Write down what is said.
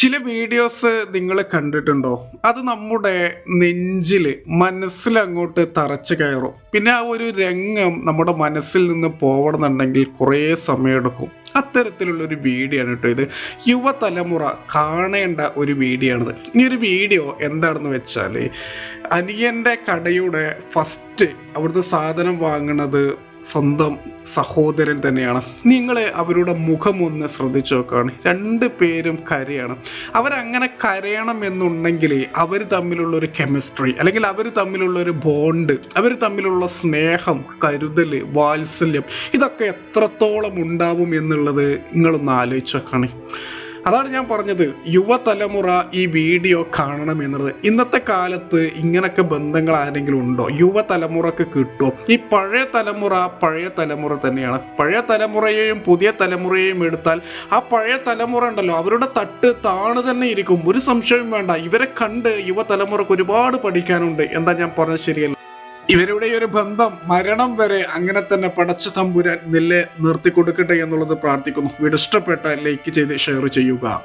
ചില വീഡിയോസ് നിങ്ങൾ കണ്ടിട്ടുണ്ടോ? അത് നമ്മുടെ നെഞ്ചിൽ മനസ്സിൽ അങ്ങോട്ട് തറച്ചു കയറും. പിന്നെ ആ ഒരു രംഗം നമ്മുടെ മനസ്സിൽ നിന്ന് പോവണമെന്നുണ്ടെങ്കിൽ കുറേ സമയമെടുക്കും. അത്തരത്തിലുള്ള ഒരു വീഡിയോ ആണ് കേട്ടോ ഇത്. യുവതലമുറ കാണേണ്ട ഒരു വീഡിയോ ആണിത്. ഈ ഒരു വീഡിയോ എന്താണെന്ന് വെച്ചാൽ അനിയന്റെ കടയുടെ ഫസ്റ്റ് അവിടുത്തെ സാധനം വാങ്ങണത് സ്വന്തം സഹോദരൻ തന്നെയാണ്. നിങ്ങളെ അവരുടെ മുഖം ഒന്ന് ശ്രദ്ധിച്ചു നോക്കുകയാണ്. രണ്ട് പേരും കരയാണ്. അവരങ്ങനെ കരയണം എന്നുണ്ടെങ്കിൽ അവർ തമ്മിലുള്ള ഒരു കെമിസ്ട്രി അല്ലെങ്കിൽ അവർ തമ്മിലുള്ള ഒരു ബോണ്ട് അവർ തമ്മിലുള്ള സ്നേഹം കരുതൽ വാത്സല്യം ഇതൊക്കെ എത്രത്തോളം ഉണ്ടാവും എന്നുള്ളത് നിങ്ങളൊന്ന് ആലോചിച്ച് നോക്കുകയാണ്. അതാണ് ഞാൻ പറഞ്ഞത്. യുവതലമുറ ഈ വീഡിയോ കാണണം എന്നുള്ളത്. ഇന്നത്തെ കാലത്ത് ഇങ്ങനൊക്കെ ബന്ധങ്ങൾ ആരെങ്കിലും ഉണ്ടോ? യുവതലമുറക്ക് കിട്ടുമോ ഈ പഴയ തലമുറ പഴയ തലമുറ തന്നെയാണ്. പഴയ തലമുറയെയും പുതിയ തലമുറയെയും എടുത്താൽ ആ പഴയ തലമുറ ഉണ്ടല്ലോ അവരുടെ തട്ട് താണു തന്നെ ഇരിക്കും. ഒരു സംശയവും വേണ്ട. ഇവരെ കണ്ട് യുവതലമുറക്ക് ഒരുപാട് പഠിക്കാനുണ്ട്. എന്താ ഞാൻ പറഞ്ഞത് ശരിയല്ല? ഇവരുടെ ഒരു ബന്ധം മരണം വരെ അങ്ങനെ തന്നെ പടച്ച തമ്പുരാൻ നില നിർത്തി കൊടുക്കട്ടെ എന്നുള്ളത് പ്രാർത്ഥിക്കുന്നു. വീട് ഇഷ്ടപ്പെട്ട ലൈക്ക് ചെയ്ത് ഷെയർ ചെയ്യുക.